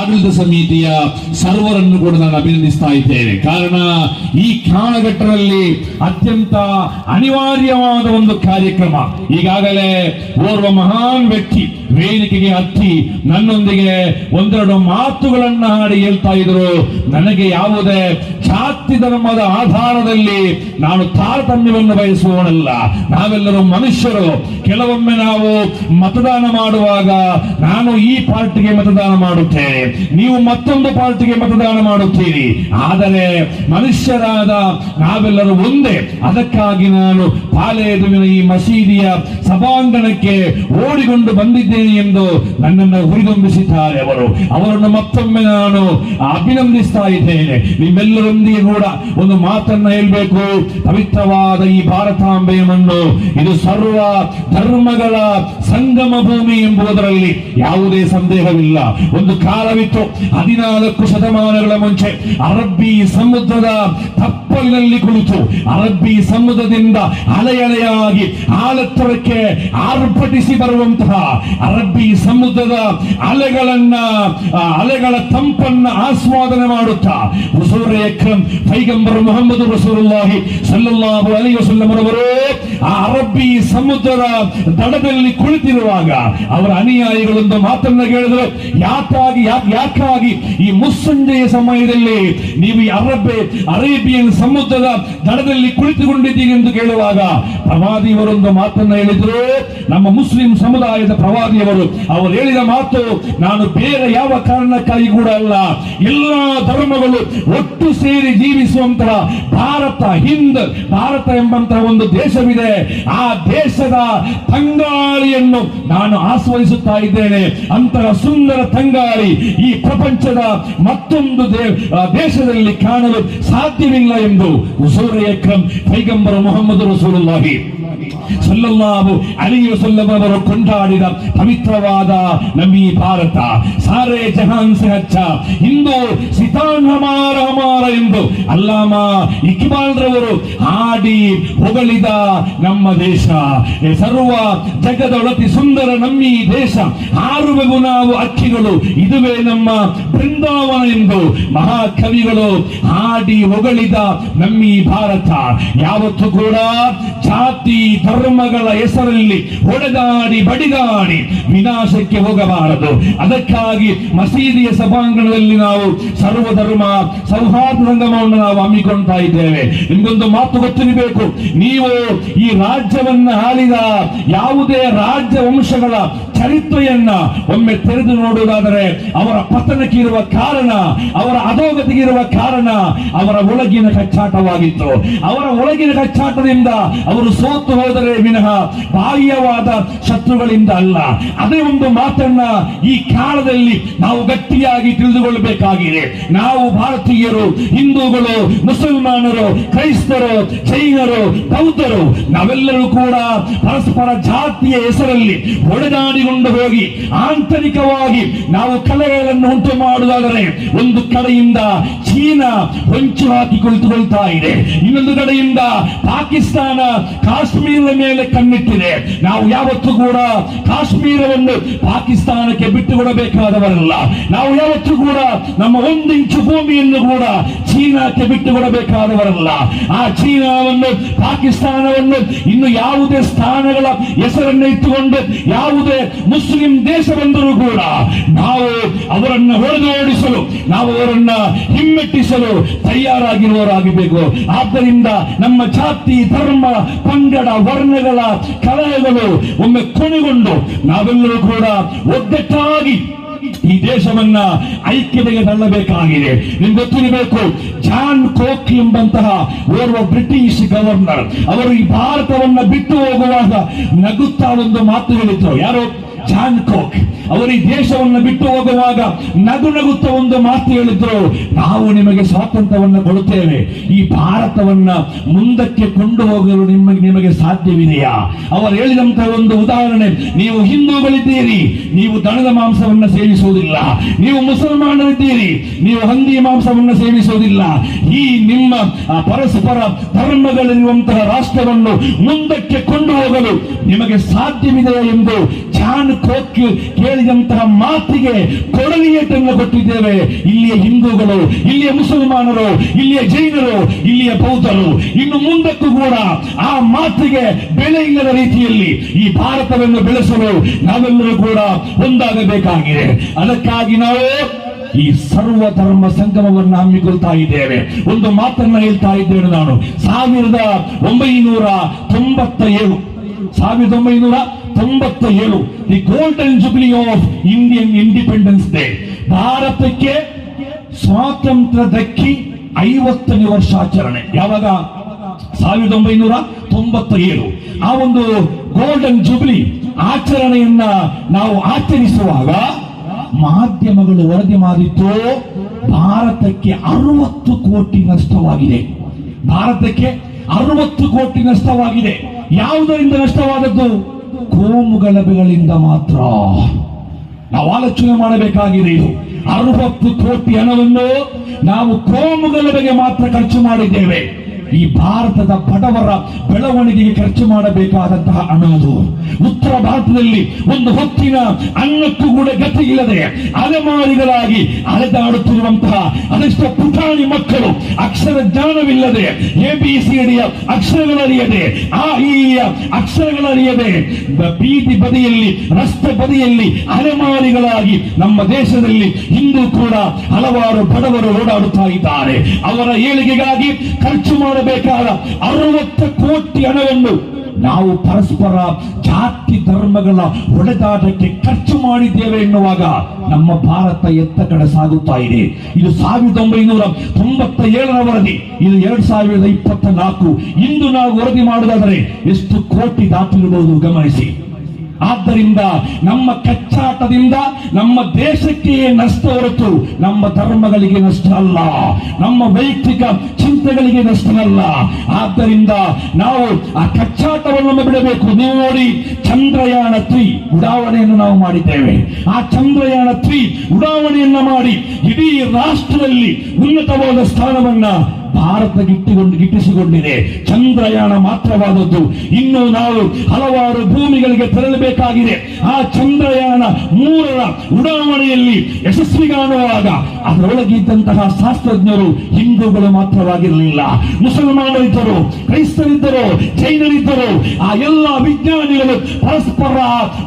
ಆಡಳಿತ ಸಮಿತಿಯ ಸರ್ವರನ್ನು ಕೂಡ ನಾನು ಅಭಿನಂದಿಸ್ತಾ ಇದ್ದೇನೆ. ಕಾರಣ, ಈ ಕಾಲಘಟ್ಟದಲ್ಲಿ ಅತ್ಯಂತ ಅನಿವಾರ್ಯವಾದ ಒಂದು ಕಾರ್ಯಕ್ರಮ. ಈಗಾಗಲೇ ಓರ್ವ ಮಹಾನ್ ವ್ಯಕ್ತಿ ವೇದಿಕೆಗೆ ಹತ್ತಿ ನನ್ನೊಂದಿಗೆ ಒಂದೆರಡು ಮಾತುಗಳನ್ನ ಹಾಡಿ ಹೇಳ್ತಾ ಇದ್ರು. ನನಗೆ ಯಾವುದೇ ಜಾತಿ ಧರ್ಮದ ಆಧಾರದಲ್ಲಿ ನಾನು ತಾರತಮ್ಯವನ್ನು ಬಯಸುವವನಲ್ಲ. ನಾವೆಲ್ಲರೂ ಮನುಷ್ಯರು. ಕೆಲವೊಮ್ಮೆ ನಾವು ಮತದಾನ ಮಾಡುವಾಗ ನಾನು ಈ ಪಾರ್ಟಿಗೆ ಮತದಾನ ಮಾಡುತ್ತೇನೆ ನೀವು ಮತ್ತೊಂದು ಪಾರ್ಟಿಗೆ ಮತದಾನ ಮಾಡುತ್ತೀರಿ. ಆದರೆ ಮನುಷ್ಯರಾದ ನಾವೆಲ್ಲರೂ ಒಂದೇ. ಅದಕ್ಕಾಗಿ ನಾನು ಪಾಲೇದುವಿನ ಈ ಮಸೀದಿಯ ಸಭಾಂಗಣಕ್ಕೆ ಓಡಿಕೊಂಡು ಬಂದಿದ್ದೇನೆ ಎಂದು ನನ್ನನ್ನು ಹುರಿದುಂಬಿಸಿದ್ದಾರೆ ಅವರು. ಅವರನ್ನು ಮತ್ತೊಮ್ಮೆ ನಾನು ಅಭಿನಂದಿಸ್ತಾ ಇದ್ದೇನೆ. ನಿಮ್ಮೆಲ್ಲರೊಂದಿಗೆ ಕೂಡ ಒಂದು ಮಾತನ್ನ ಹೇಳ್ಬೇಕು. ಪವಿತ್ರವಾದ ಈ ಭಾರತಾಂಬೆಯ ಮಣ್ಣು, ಇದು ಸರ್ವ ಧರ್ಮಗಳ ಸಂಗಮ ಭೂಮಿ ಎಂಬುದರಲ್ಲಿ ಯಾವುದೇ ಸಂದೇಹವಿಲ್ಲ. ಒಂದು ಕಾಲವಿತ್ತು ಹದಿನಾಲ್ಕು ಶತಮಾನಗಳ ಮುಂಚೆ ಅರಬ್ಬಿ ಸಮುದ್ರದ ತಪ್ಪಲಿನಲ್ಲಿ ಕುಳಿತು ಅರಬ್ಬಿ ಸಮುದ್ರದಿಂದ ಅಲೆಯಲೆಯಾಗಿ ಆಲತ್ತರಕ್ಕೆ ಆರ್ಭಟಿಸಿ ಬರುವಂತಹ ಅರಬ್ಬಿ ಸಮುದ್ರದ ಅಲೆಗಳನ್ನ ಅಲೆಗಳ ತಂಪನ್ನ ಆಸ್ವಾದನೆ ಮಾಡುತ್ತಾ. ಹುಸೂರ್ ಎಕ್ರಂ ಪೈಗಂಬರ್ ಮೊಹಮ್ಮದ್ ರಸೂರುಲ್ಲಾಹಿ ಸಲ್ಲಲ್ಲಾಹು ಅಲಿ ವಸಲ್ಲಂ ರವರು ಆ ಅರಬ್ಬಿ ಸಮುದ್ರದ ದಡದಲ್ಲಿ ಕುಳಿತಿರುವಾಗ ಅವರ ಅನುಯಾಯಿಗಳೊಂದು ಮಾತನ್ನ ಕೇಳಿದ್ರು, ಯಾಕಾಗಿ, ಯಾಕ್- ಯಾಕಾಗಿ ಈ ಮುಸ್ಸಂಜೆಯ ಸಮಯದಲ್ಲಿ ನೀವು ಈ ಅರಬ್ಬೆ, ಅರೇಬಿಯನ್ ಸಮುದ್ರದ ದಡದಲ್ಲಿ ಕುಳಿತುಕೊಂಡಿದ್ದೀರಿ? ಎಂದು ಕೇಳುವಾಗ ಪ್ರವಾದಿಯವರೊಂದು ಮಾತನ್ನ ಹೇಳಿದ್ರು, ನಮ್ಮ ಮುಸ್ಲಿಂ ಸಮುದಾಯದ ಪ್ರವಾದಿಯವರು ಅವರು ಹೇಳಿದ ಮಾತು ನಾನು ಬೇರೆ ಯಾವ ಕಾರಣಕ್ಕಾಗಿ ಕೂಡ ಅಲ್ಲ. ಎಲ್ಲಾ ಧರ್ಮಗಳು ಒಟ್ಟು ಸೇರಿ ಜೀವಿಸುವಂತಹ ಭಾರತ, ಹಿಂದ್, ಭಾರತ ಎಂಬಂತಹ ಒಂದು ದೇಶವಿದೆ. ಆ ದೇಶದ ತಂಗಾಳಿಯನ್ನು ನಾನು ಆಸ್ವಾದಿಸುತ್ತಾ ಇದ್ದೇನೆ. ಅಂತಹ ಸುಂದರ ತಂಗಾಳಿ ಈ ಪ್ರಪಂಚದ ಮತ್ತೊಂದು ದೇಶದಲ್ಲಿ ಕಾಣಲು ಸಾಧ್ಯವಿಲ್ಲ ಎಂದು ಅಕ್ರಮ್ ಪೈಗಂಬರ ಮೊಹಮ್ಮದ್ ರಸೂಲುಲ್ಲಾಹಿ. ಸಲ್ಲಲ್ಲಾಹು ಅಲಿಯು ಅವರು ಕೊಂಡಾಡಿದ ಪವಿತ್ರವಾದ ನಮ್ಮ ಈ ಭಾರತ. ಸಾರೆ ಜಹಾನ್ ಸೆ ಹಚ್ಚ. ಹಿಂದೂ ಸಿತಾನ್ ಹಮಾರ ಹಮಾರ ಎಂದು ಅಲ್ಲಾಮ ಇಕ್ಬಾಲ್ ರವರು ಹಾಡಿ ಹೊಗಳಿದ ನಮ್ಮ ದೇಶ. ಸರ್ವ ಜಗದೊಳತಿ ಸುಂದರ ನಮ್ಮ ದೇಶ. ಹಾರುವೆವು ನಾವು ಅಕ್ಕಿಗಳು, ಇದುವೇ ನಮ್ಮ ಬೃಂದಾವನ ಎಂದು ಮಹಾಕವಿಗಳು ಹಾಡಿ ಹೊಗಳಿದ ನಮ್ಮ ಭಾರತ. ಯಾವತ್ತು ಕೂಡ ಜಾತಿ, ಧರ್ಮಗಳ ಹೆಸರಲ್ಲಿ ಹೊಡೆದಾಡಿ ಬಡಿದಾಡಿ ವಿನಾಶಕ್ಕೆ ಹೋಗಬಾರದು. ಅದಕ್ಕಾಗಿ ಮಸೀದಿಯ ಸಭಾಂಗಣದಲ್ಲಿ ನಾವು ಸರ್ವಧರ್ಮ ಸೌಹಾರ್ದ ಸಂಗಮವನ್ನು ನಾವು ಹಮ್ಮಿಕೊಳ್ತಾ ಇದ್ದೇವೆ. ನಿಮಗೊಂದು ಮಾತು ಗೊತ್ತಿರಬೇಕು. ನೀವು ಈ ರಾಜ್ಯವನ್ನು ಆಳಿದ ಯಾವುದೇ ರಾಜ್ಯ ವಂಶಗಳ ಚರಿತ್ರೆಯನ್ನ ಒಮ್ಮೆ ತೆರೆದು ನೋಡುವುದಾದರೆ ಅವರ ಪತನಕ್ಕೆ ಇರುವ ಕಾರಣ, ಅವರ ಅಧೋಗತಿಗೆ ಇರುವ ಕಾರಣ ಅವರ ಒಳಗಿನ ಕಚ್ಚಾಟವಾಗಿತ್ತು. ಅವರ ಒಳಗಿನ ಕಚ್ಚಾಟದಿಂದ ಅವರು ಸೋತು ಹೋದರೆ ವಿನಃ ಬಾಹ್ಯವಾದ ಶತ್ರುಗಳಿಂದ ಅಲ್ಲ. ಅದೇ ಒಂದು ಮಾತನ್ನ ಈ ಕಾಲದಲ್ಲಿ ನಾವು ಗಟ್ಟಿಯಾಗಿ ತಿಳಿದುಕೊಳ್ಳಬೇಕಾಗಿದೆ. ನಾವು ಭಾರತೀಯರು, ಹಿಂದೂಗಳು, ಮುಸಲ್ಮಾನರು, ಕ್ರೈಸ್ತರು, ಜೈನರು, ಬೌದ್ಧರು, ನಾವೆಲ್ಲರೂ ಕೂಡ ಪರಸ್ಪರ ಜಾತಿಯ ಹೆಸರಲ್ಲಿ ಹೊಡೆದಾಡಿಕೊಂಡು ಹೋಗಿ ಆಂತರಿಕವಾಗಿ ನಾವು ಕಲೆಗಳನ್ನು ಉಂಟು ಮಾಡುವುದಾದರೆ ಒಂದು ಕಡೆಯಿಂದ ಚೀನಾ ಹೊಂಚು ಹಾಕಿ ಕುಳಿತುಕೊಳ್ತಾ ಇದೆ. ಇನ್ನೊಂದು ಕಡೆಯಿಂದ ಪಾಕಿಸ್ತಾನ ಕಾಶ್ಮೀರದ ಮೇಲೆ ಕಣ್ಣಿಟ್ಟಿದೆ. ನಾವು ಯಾವತ್ತೂ ಕೂಡ ಕಾಶ್ಮೀರವನ್ನು ಪಾಕಿಸ್ತಾನಕ್ಕೆ ಬಿಟ್ಟು ಕೊಡಬೇಕಾದವರಲ್ಲ ನಾವು ಯಾವತ್ತೂ ಕೂಡ ನಮ್ಮ ಒಂದು ಇಂಚು ಭೂಮಿಯನ್ನು ಕೂಡ ಚೀನಾಕ್ಕೆ ಬಿಟ್ಟು ಕೊಡಬೇಕಾದವರಲ್ಲ ಆ ಚೀನಾವನ್ನು, ಪಾಕಿಸ್ತಾನವನ್ನು ಇನ್ನು ಯಾವುದೇ ಸ್ಥಾನಗಳ ಹೆಸರನ್ನು ಇಟ್ಟುಕೊಂಡು ಯಾವುದೇ ಮುಸ್ಲಿಂ ದೇಶ ಬಂದರೂ ಕೂಡ ನಾವು ಅವರನ್ನ ಹೊಡೆದೋಡಿಸಲು ನಾವು ಅವರನ್ನ ಹಿಮ್ಮೆಟ್ಟಿಸಲು ತಯಾರಾಗಿರುವವರಾಗಬೇಕು. ಆದ್ದರಿಂದ ನಮ್ಮ ಜಾತಿ, ಧರ್ಮ, ಪಂಗಡ, ವರ್ಣಗಳ ಕಲಹಗಳು ಒಮ್ಮೆ ಕೊನೆಗೊಂಡು ನಾವೆಲ್ಲರೂ ಕೂಡ ಒಗ್ಗಟ್ಟಾಗಿ ಈ ದೇಶವನ್ನ ಐಕ್ಯತೆಗೆ ತಳ್ಳಬೇಕಾಗಿದೆ. ನಿಮ್ಗೆ ಗೊತ್ತಿರಬೇಕು, ಜಾನ್ ಕೋಕ್ ಎಂಬಂತಹ ಓರ್ವ ಬ್ರಿಟಿಷ್ ಗವರ್ನರ್ ಅವರು ಈ ಭಾರತವನ್ನ ಬಿಟ್ಟು ಹೋಗುವಾಗ ನಗುತ್ತಾ ಒಂದು ಮಾತು ಹೇಳಿದ್ರು. ಯಾರು? ಜಾನ್ ಕೋಕ್ ಅವರು ಈ ದೇಶವನ್ನು ಬಿಟ್ಟು ಹೋಗುವಾಗ ನಗು ನಗುತ್ತ ಒಂದು ಮಾತು ಹೇಳಿದ್ರು, ನಾವು ನಿಮಗೆ ಸ್ವಾತಂತ್ರ್ಯವನ್ನು ಕೊಡುತ್ತೇವೆ. ಈ ಭಾರತವನ್ನ ಮುಂದಕ್ಕೆ ಕೊಂಡು ಹೋಗಲು ನಿಮಗೆ ನಿಮಗೆ ಸಾಧ್ಯವಿದೆಯಾ? ಅವರು ಹೇಳಿದಂತಹ ಒಂದು ಉದಾಹರಣೆ, ನೀವು ಹಿಂದೂಗಳಿದ್ದೀರಿ, ನೀವು ದನದ ಮಾಂಸವನ್ನ ಸೇವಿಸುವುದಿಲ್ಲ. ನೀವು ಮುಸಲ್ಮಾನರಿದ್ದೀರಿ, ನೀವು ಹಂದಿ ಮಾಂಸವನ್ನು ಸೇವಿಸುವುದಿಲ್ಲ. ಈ ನಿಮ್ಮ ಪರಸ್ಪರ ಧರ್ಮಗಳಿರುವಂತಹ ರಾಷ್ಟ್ರವನ್ನು ಮುಂದಕ್ಕೆ ಕೊಂಡು ಹೋಗಲು ನಿಮಗೆ ಸಾಧ್ಯವಿದೆ ಎಂದು ಜಾನ್ ಕೋಕ್ ಕೇಳಿದಂತಹ ಮಾತಿಗೆ ಕೊಡಲಿಯೇಟನ್ನು ಕೊಟ್ಟಿದ್ದೇವೆ. ಇಲ್ಲಿಯ ಹಿಂದೂಗಳು, ಇಲ್ಲಿಯ ಮುಸಲ್ಮಾನರು, ಇಲ್ಲಿಯ ಜೈನರು, ಇಲ್ಲಿಯ ಬೌದ್ಧರು. ಇನ್ನು ಮುಂದಕ್ಕೂ ಕೂಡ ಆ ಮಾತಿಗೆ ಬೆಲೆ ಇಲ್ಲದ ರೀತಿಯಲ್ಲಿ ಈ ಭಾರತವನ್ನು ಬೆಳೆಸಲು ನಾವೆಲ್ಲರೂ ಕೂಡ ಒಂದಾಗಬೇಕಾಗಿದೆ. ಅದಕ್ಕಾಗಿ ನಾವು ಈ ಸರ್ವ ಧರ್ಮ ಸಂಗಮವನ್ನು ಹಮ್ಮಿಕೊಳ್ತಾ ಇದ್ದೇವೆ. ಒಂದು ಮಾತನ್ನ ಹೇಳ್ತಾ ಇದ್ದೇನೆ ನಾನು. ಸಾವಿರದ ಒಂಬೈನೂರ ತೊಂಬತ್ತ ಏಳು ಸಾವಿರದ ಒಂಬೈನೂರ ತೊಂಬತ್ತ ಏಳು the golden jubilee of Indian independence day ಭಾರತಕ್ಕೆ ಸ್ವಾತಂತ್ರ್ಯ ದಕ್ಕಿ ಐವತ್ತನೇ ವರ್ಷಾಚರಣೆ. ಯಾವಾಗ? ಸಾವಿರದ ಒಂಬೈನೂರ ತೊಂಬತ್ತ ಏಳು ಆ ಒಂದು ಗೋಲ್ಡನ್ ಜುಬ್ಲಿ ಆಚರಣೆಯನ್ನ ನಾವು ಆಚರಿಸುವಾಗ ಮಾಧ್ಯಮಗಳು ವರದಿ ಮಾಡಿತ್ತು ಭಾರತಕ್ಕೆ ಅರವತ್ತು ಕೋಟಿ ನಷ್ಟವಾಗಿದೆ. ಭಾರತಕ್ಕೆ ಅರವತ್ತು ಕೋಟಿ ನಷ್ಟವಾಗಿದೆ. ಯಾವುದರಿಂದ ನಷ್ಟವಾದದ್ದು? ಕೋಮು ಗಲಭೆಗಳಿಂದ ಮಾತ್ರ ನಾವು ಆಲೋಚನೆ ಮಾಡಬೇಕಾಗಿದೆ ಇದು. ಅರವತ್ತು ಕೋಟಿ ಹಣವನ್ನು ನಾವು ಕೋಮು ಗಲಭೆಗೆ ಮಾತ್ರ ಖರ್ಚು ಮಾಡಿದ್ದೇವೆ. ಈ ಭಾರತದ ಬಡವರ ಬೆಳವಣಿಗೆಗೆ ಖರ್ಚು ಮಾಡಬೇಕಾದಂತಹ ಹಣ ಉತ್ತರ ಭಾರತದಲ್ಲಿ ಒಂದು ಹೊತ್ತಿನ ಅನ್ನಕ್ಕೂ ಕೂಡ ಗತಿ ಇಲ್ಲದೆ ಅಲೆಮಾರಿಗಳಾಗಿ ಅಲೆದಾಡುತ್ತಿರುವಂತಹ ಅದೆಷ್ಟೋ ಪುಟಾಣಿ ಮಕ್ಕಳು ಅಕ್ಷರ ಜ್ಞಾನವಿಲ್ಲದೆ ಎ ಬಿ ಸಿ ಡಿಯ ಅಕ್ಷರಗಳರಿಯದೆ, ಆ ಈ ಅಕ್ಷರಗಳರಿಯದೆ ಬೀದಿ ಬದಿಯಲ್ಲಿ, ರಸ್ತೆ ಬದಿಯಲ್ಲಿ ಅಲೆಮಾರಿಗಳಾಗಿ ನಮ್ಮ ದೇಶದಲ್ಲಿ ಇಂದು ಕೂಡ ಹಲವಾರು ಬಡವರು ಓಡಾಡುತ್ತಾ ಇದ್ದಾರೆ. ಅವರ ಏಳಿಗೆಗಾಗಿ ಖರ್ಚು ಮಾಡಬೇಕಾದ ಅರವತ್ತು ಕೋಟಿ ಹಣವನ್ನು ನಾವು ಪರಸ್ಪರ ಜಾತಿ ಧರ್ಮಗಳ ಹೊಡೆದಾಟಕ್ಕೆ ಖರ್ಚು ಮಾಡಿದ್ದೇವೆ ಎನ್ನುವಾಗ ನಮ್ಮ ಭಾರತ ಎತ್ತ ಕಡೆ ಸಾಗುತ್ತಾ ಇದೆ. ಇದು ಸಾವಿರದ ಒಂಬೈನೂರ ತೊಂಬತ್ತ ಏಳರ ವರದಿ, ಇದು ಎರಡ್ ಸಾವಿರದ ಇಪ್ಪತ್ತ ನಾಲ್ಕು ಇಂದು ನಾವು ವರದಿ ಮಾಡುವುದಾದರೆ ಎಷ್ಟು ಕೋಟಿ ದಾಟಿರಬಹುದು ಗಮನಿಸಿ. ಆದ್ದರಿಂದ ನಮ್ಮ ಕಚ್ಚಾಟದಿಂದ ನಮ್ಮ ದೇಶಕ್ಕೆ ನಷ್ಟ ಹೊರತು ನಮ್ಮ ಧರ್ಮಗಳಿಗೆ ನಷ್ಟ ಅಲ್ಲ, ನಮ್ಮ ವೈಯಕ್ತಿಕ ಚಿಂತೆಗಳಿಗೆ ನಷ್ಟವಲ್ಲ ಆದ್ದರಿಂದ ನಾವು ಆ ಕಚ್ಚಾಟವನ್ನು ಬಿಡಬೇಕು. ನೋಡಿ, ಚಂದ್ರಯಾನ ತ್ರೀ ಉಡಾವಣೆಯನ್ನು ನಾವು ಮಾಡಿದ್ದೇವೆ. ಆ ಚಂದ್ರಯಾನ ತ್ರೀ ಉಡಾವಣೆಯನ್ನು ಮಾಡಿ ಇಡೀ ರಾಷ್ಟ್ರದಲ್ಲಿ ಉನ್ನತವಾದ ಸ್ಥಾನವನ್ನ ಭಾರತ ಗಿಟ್ಟಿಕೊಂಡು ಗಿಟ್ಟಿಸಿಕೊಂಡಿದೆ ಚಂದ್ರಯಾನ ಮಾತ್ರವಾದದ್ದು. ಇನ್ನು ನಾವು ಹಲವಾರು ಭೂಮಿಗಳಿಗೆ ತೆರಳಬೇಕಾಗಿದೆ. ಆ ಚಂದ್ರಯಾನ ಮೂರರ ಉಡಾವಣೆಯಲ್ಲಿ ಯಶಸ್ವಿಗಾನುವಾಗ ಅದರೊಳಗಿದ್ದಂತಹ ಶಾಸ್ತ್ರಜ್ಞರು ಹಿಂದೂಗಳು ಮಾತ್ರವಾಗಿರಲಿಲ್ಲ. ಮುಸಲ್ಮಾನರಿದ್ದರು, ಕ್ರೈಸ್ತರಿದ್ದರು, ಜೈನರಿದ್ದರು. ಆ ಎಲ್ಲ ವಿಜ್ಞಾನಿಗಳು ಪರಸ್ಪರ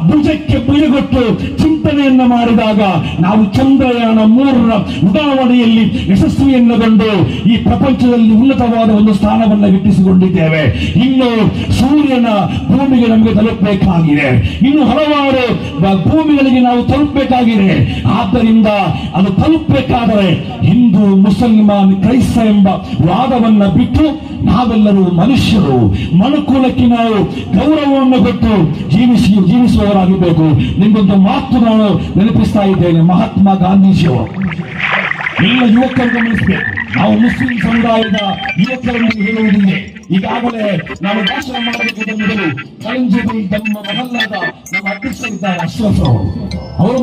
ಭುಜಕ್ಕೆ ಭುಜಗೊಟ್ಟು ಚಿಂತನೆಯನ್ನ ಮಾಡಿದಾಗ ನಾವು ಚಂದ್ರಯಾನ ಮೂರರ ಉಡಾವಣೆಯಲ್ಲಿ ಯಶಸ್ವಿಯನ್ನು ಕಂಡು ಈ ಪ್ರಪಂಚದಲ್ಲಿ ಉನ್ನತವಾದ ಒಂದು ಸ್ಥಾನವನ್ನು ಗಿಟ್ಟಿಸಿಕೊಂಡಿದ್ದೇವೆ. ಇನ್ನು ಸೂರ್ಯನ ಭೂಮಿಗೆ ನಮಗೆ ತಲುಪಬೇಕಾಗಿದೆ. ಇನ್ನು ಹಲವಾರು ಭೂಮಿಗಳಿಗೆ ನಾವು ತಲುಪಬೇಕಾಗಿದೆ. ಆದ್ದರಿಂದ ಅದು ತಲುಪಬೇಕಾದರೆ ಹಿಂದೂ, ಮುಸಲ್ಮಾನ್, ಕ್ರೈಸ್ತ ಎಂಬ ವಾದವನ್ನ ಬಿಟ್ಟು ನಾವೆಲ್ಲರೂ ಮನುಷ್ಯರು. ಮನುಕುಲಕ್ಕೆ ನಾವು ಗೌರವವನ್ನು ಕೊಟ್ಟು ಜೀವಿಸಿ ಜೀವಿಸುವವರಾಗಬೇಕು ನಿಮಗೊಂದು ಮಾತು ನಾನು ನೆನಪಿಸ್ತಾ ಇದ್ದೇನೆ, ಮಹಾತ್ಮ ಗಾಂಧೀಜಿಯವರು. ಎಲ್ಲ ಯುವಕರು ಗಮನಿಸಬೇಕು ನಾವು ಮುಸ್ಲಿಂ ಸಮುದಾಯದ ಯುವಕರನ್ನು ಹೇಳುವುದಿದೆ ಈಗಾಗಲೇ ನಾವು ಭಾಷಣ ಮಾಡಬೇಕು ಮೊದಲು. ಕರಂಜಿ ತಮ್ಮ ಮಹಲ್ಲಾದ ನಮ್ಮ ಅಧ್ಯಕ್ಷರಿದ್ದಾರೆ ಅಶ್ರಫ್ ಅವರು